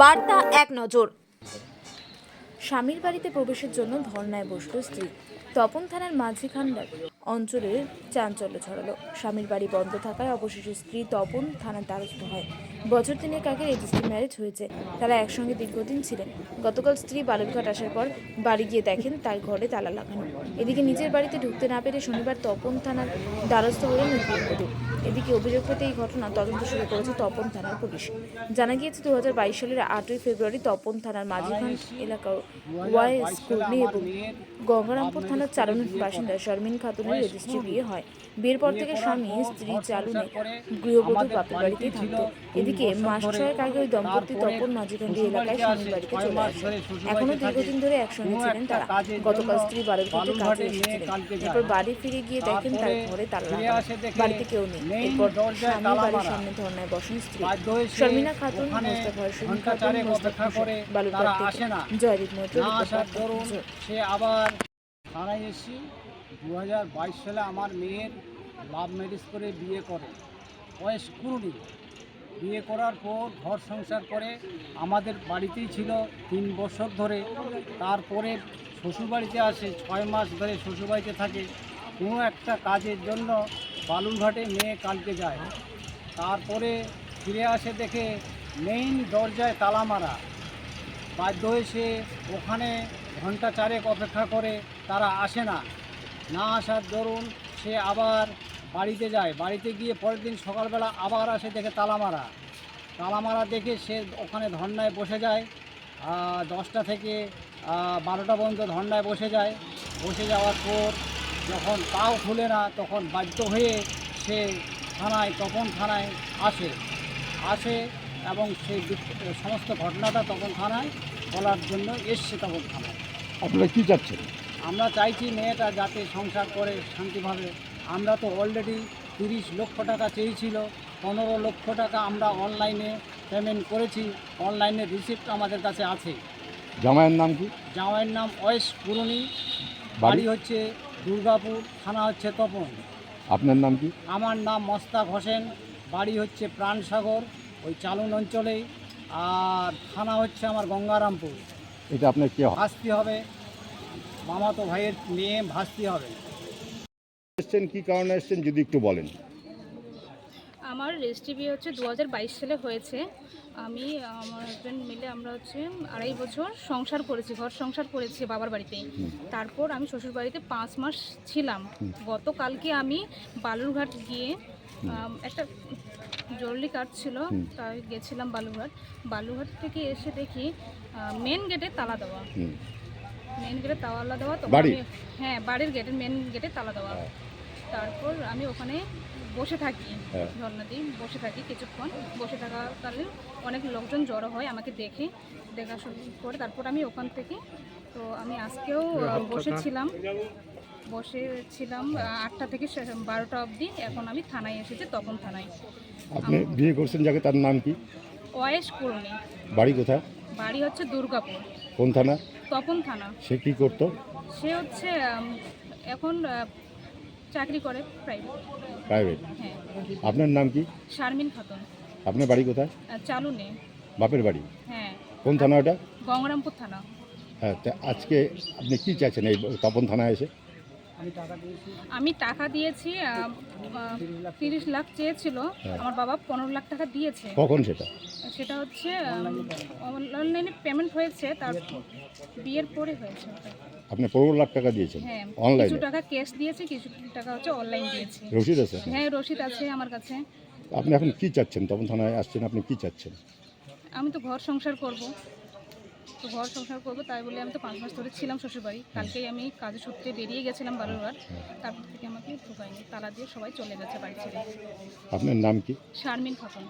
বার্তা এক নজর। স্বামীর বাড়িতে প্রবেশের জন্য ধর্নায় বসল স্ত্রী। তপন থানার মাঝিখান্ডার অঞ্চলের চাঞ্চল্য ছড়ালো। স্বামীর বাড়ি বন্ধ থাকায় অবশেষে স্ত্রী তপন থানার দ্বারস্থ হয়। বছর তিনেক আগে রেজিস্ট্রি ম্যারেজ হয়েছে। তারা একসঙ্গে দীর্ঘদিন ছিলেন। গতকাল স্ত্রী বালুরঘাট আসার পর বাড়ি গিয়ে দেখেন তার ঘরে তালা লাগানো। এদিকে নিজের বাড়িতে ঢুকতে না পেরে শনিবার তপন থানার দ্বারস্থ হলেন গৃহবধূ এদিকে অভিযোগ পেতে এই ঘটনা তদন্ত শুরু করেছে তপন থানার পুলিশ। জানা গিয়েছে দু হাজার বাইশ সালের আটই ফেব্রুয়ারি তপন থানার মাঝিখান এলাকার ওয়াই স্কুলনি এবং গঙ্গারামপুর থানার চালানোর বাসিন্দা শারমিন খাতুনের রেজিস্ট্রি বিয়ে হয় বিয়ের পর থেকে স্বামী স্ত্রী চালুনে গৃহবধূ বাপের বাড়িতেই থাকতো। এদিকে মাস ছয়েক আগে ওই দম্পতি তপন মাঝিখান্ডি এলাকায় স্বামীর বাড়িতে চলে আসে এখনও দীর্ঘদিন ধরে একসঙ্গে ছিলেন তারা। গতকাল স্ত্রী ঘাটে কাজে এসেছিলেন। এরপর বাড়ি ফিরে গিয়ে দেখেন তার ঘরে তালা বাড়িতে কেউ নেই। এরপর স্বামী বাড়ির সামনে ধর্নায় বসেন স্ত্রী। শর্মিনা খাতুন মোস্তাফা হরসিন খাতুন মোস্তাফা হোসেন বালুরঘাট থেকে জয়দীপ মৈত্র। সে আবার থানায় এসেছি দু হাজার বাইশ সালে আমার মেয়ের লাভ ম্যারেজ করে বিয়ে করে। বয়স কুড়ি। বিয়ে করার পর ঘর সংসার করে। আমাদের বাড়িতেই ছিল তিন বছর ধরে। তারপরে শ্বশুরবাড়িতে আসে, ছয় মাস ধরে শ্বশুরবাড়িতে থাকে। কোনো একটা কাজের জন্য বালুরঘাটে মেয়ে কালকে যায়। তারপরে ফিরে আসে দেখে মেইন দরজায় তালা মারা। বাধ্য হয়ে সে ওখানে ঘণ্টা চারেক অপেক্ষা করে, তারা আসে না। না আসার দরুন সে আবার বাড়িতে যায়। বাড়িতে গিয়ে পরের দিন সকালবেলা আবার আসে, দেখে তালা মারা তালা মারা দেখে সে ওখানে ধর্নায় বসে যায়। দশটা থেকে বারোটা পর্যন্ত ধর্নায় বসে যায়। বসে যাওয়ার পর যখন তাও খুলে না, তখন বাধ্য হয়ে সে থানায়, তপন থানায় আসে। আসে এবং সেই সমস্ত ঘটনাটা তখন থানায় বলার জন্য এসছে তখন থানায়। আপনারা কী চাচ্ছেন? আমরা চাইছি মেয়েটা যাতে সংসার করে শান্তিভাবে। আমরা তো অলরেডি তিরিশ লক্ষ টাকা চেয়েছিল পনেরো লক্ষ টাকা আমরা অনলাইনে পেমেন্ট করেছি অনলাইনে রিসিপ্ট আমাদের কাছে আছে। জামাইয়ের নাম কি? জামাইয়ের নাম ওয়েস পুরনি বাড়ি? হচ্ছে দুর্গাপুর থানা হচ্ছে তপন। আপনার নাম কি? আমার নাম মস্তাক হোসেন বাড়ি হচ্ছে প্রাণসাগর ওই চালুন অঞ্চলেই আর থানা হচ্ছে আমার গঙ্গারামপুর। এটা আপনার কে ভাসতে হবে। মামাতো ভাইয়ের মেয়ে ভাসতে হবে। এসছেন কি কারণে এসছেন যদি একটু বলেন। আমার রেজিস্ট্রি বিয়ে হচ্ছে দু হাজার বাইশ সালে হয়েছে। আমি আমার হাজব্যান্ড মিলে আমরা হচ্ছে আড়াই বছর সংসার করেছি ঘর সংসার করেছি বাবার বাড়িতেই তারপর আমি শ্বশুর বাড়িতে পাঁচ মাস ছিলাম। গতকালকে আমি বালুরঘাট গিয়ে একটা জরুরি কাজ ছিল তাই গেছিলাম বালুরঘাট। বালুরঘাট থেকে এসে দেখি মেন গেটে তালা দেওয়া। মেন গেটে তালা দেওয়া তো বাড়ির? হ্যাঁ বাড়ির গেটের মেন গেটে তালা দেওয়া। তারপর আমি ওখানে বসে থাকি হ্যাঁ। ঝর্ণাদি বসে থাকি কিছুক্ষণ। বসে থাকাকালীন অনেক লোকজন জড়ো হয় আমাকে দেখে দেখা করে। তারপর আমি ওখান থেকে তো আমি আজকেও বসেছিলাম। বসেছিলাম আটটা থেকে বারোটা অবধি। এখন আমি থানায় এসেছি তখন থানায়। আপনি বিয়ে করছেন যাকে তার নাম কি? ওয়েস কুরনি বাড়ি কোথায়? বাড়ি হচ্ছে দুর্গাপুর। কোন থানা? তপন থানা। সে কি করতো? সে হচ্ছে এখন আহ, চাকরি করে প্রাইভেট প্রাইভেট হ্যাঁ। আপনার নাম কি? শারমিন খাতুন। আপনার বাড়ি কোথায়? আহ, চালু নেই বাপের বাড়ি? হ্যাঁ। কোন থানা ওটা? গঙ্গারামপুর থানা। হ্যাঁ তা আজকে আপনি কি চাইছেন এই তপন থানায় এসে? আমি টাকা দিয়েছি। তিরিশ লাখ চেয়েছিল। হ্যাঁ। আমার বাবা পনেরো লাখ টাকা দিয়েছে। কখন সেটা? সেটা হচ্ছে অনলাইনে পেমেন্ট হয়েছে। তার বিয়ের পরে। হয়েছে আপনি পনেরো লাখ টাকা দিয়েছেন? হ্যাঁ অনলাইনে? কিছু টাকা ক্যাশ দিয়েছি কিছু টাকা হচ্ছে অনলাইন দিয়েছি। রসিদ আছে হ্যাঁ রসিদ আছে আমার কাছে। আপনি এখন কি চাচ্ছেন? তপন থানায় আসছেন আপনি কি চাচ্ছেন? আমি তো ঘর সংসার করব। তো ঘর সংসার করব তাই বলে আমি তো পাঁচ মাস ধরে ছিলাম শ্বশুরবাড়ি। কালকেই আমি কাজের সূত্রে বেরিয়ে গেছিলাম বালুরঘাট তারপর থেকে আমাকে ঢুকায়নি তালা দিয়ে সবাই চলে গেছে বাড়ি ছেড়ে। আপনার নাম কি? শারমিন খাতুন।